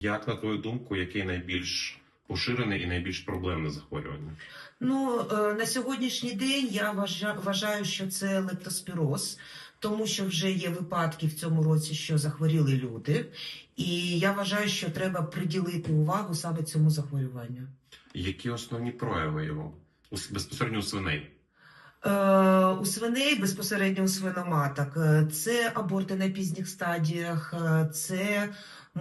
Як на твою думку, яке найбільш поширене і найбільш проблемне захворювання? Ну е, на сьогоднішній день я вважа- вважаю, що це лептоспіроз, тому що вже є випадки в цьому році, що захворіли люди, і я вважаю, що треба приділити увагу саме цьому захворюванню. Які основні прояви його безпосередньо у свиней? Е, У свиней безпосередньо у свиноматок е, це аборти на пізніх стадіях, це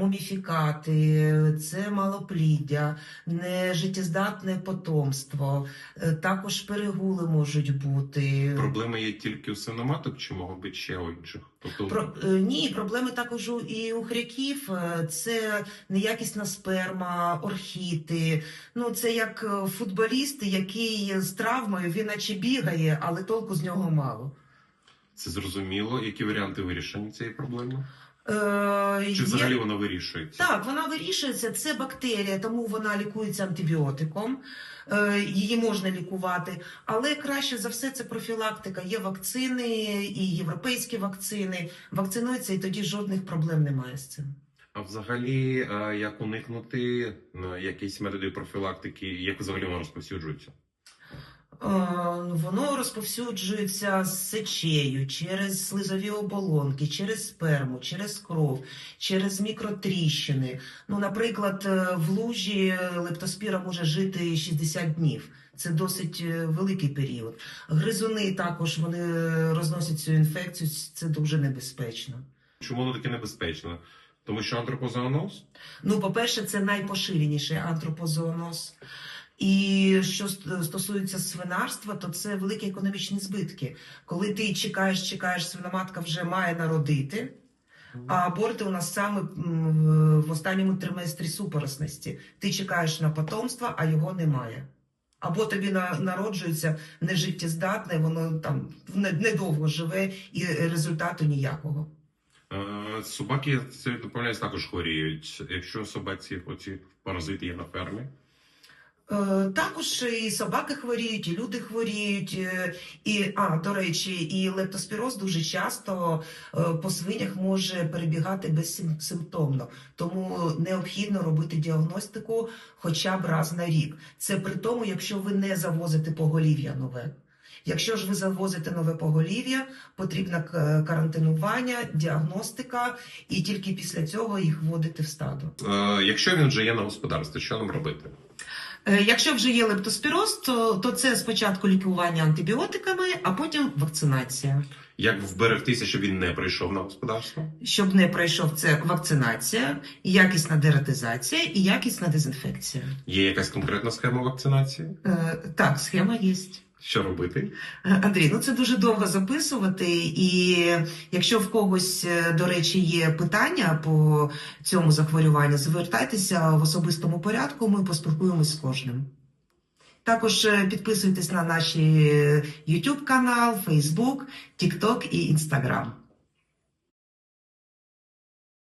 муміфікати, це малопліддя, нежиттєздатне потомство, е, також перегули можуть бути. Проблеми є тільки у свиноматок чи можуть бути ще у інших? Тобто Про, е, ні, проблеми також і у хряків. Е, Це неякісна сперма, орхіти. Ну це як футболіст, який з травмою він наче бігає, але толку з нього мало. це зрозуміло. Які варіанти вирішення цієї проблеми? Е, Чи взагалі вона вирішується? Так, вона вирішується. Це бактерія, тому вона лікується антибіотиком. Е, Її можна лікувати, але краще за все це профілактика. Є вакцини і європейські вакцини. Вакцинуються, і тоді жодних проблем немає з цим. А взагалі, е, як уникнути якісь методи профілактики, як взагалі вона розповсюджується? Е, Воно розповсюджується з сечею через слизові оболонки, через сперму, через кров, через мікротріщини. Ну, наприклад, е, в лужі лептоспіра може жити 60 днів. Це досить е, великий період. Гризуни також вони розносять цю інфекцію. Це дуже небезпечно. Чому воно таке небезпечне? Тому що антропозооноз? Ну, по-перше, це найпоширеніший антропозооноз. І що стосується свинарства, то це великі економічні збитки. Коли ти чекаєш, чекаєш, свиноматка вже має народити. А аборти у нас саме в останньому триместрі супоросності. Ти чекаєш на потомство, а його немає. Або тобі на- народжується нежиттєздатне, воно там не- недовго живе і результату ніякого. Е, Собаки це допомагають також хворіють. Якщо собаці оці паразити є на фермі, Також і собаки хворіють, і люди хворіють. е, І, а, до речі, і лептоспіроз дуже часто е, по свинях може перебігати безсимптомно. Тому необхідно робити діагностику хоча б раз на рік. Це при тому, якщо ви не завозите поголів'я нове. Якщо ж ви завозите нове поголів'я, потрібно к- карантинування, діагностика, і тільки після цього їх вводити в стадо. Е, якщо він вже є на господарстві, що нам робити? Е, Якщо вже є лептоспіроз, то, то це спочатку лікування антибіотиками, а потім вакцинація. Як вберегтися, щоб він не прийшов на господарство? Щоб не пройшов це вакцинація, якісна дератизація і якісна дезінфекція. Є якась конкретна схема вакцинації? Е, так, схема є. Що робити? Е, Андрій, ну це дуже довго записувати, і якщо в когось, е, до речі, є питання по цьому захворюванню, звертайтеся в особистому порядку, ми поспілкуємось з кожним. Також е, підписуйтесь на наші YouTube канал, Facebook, TikTok і Instagram.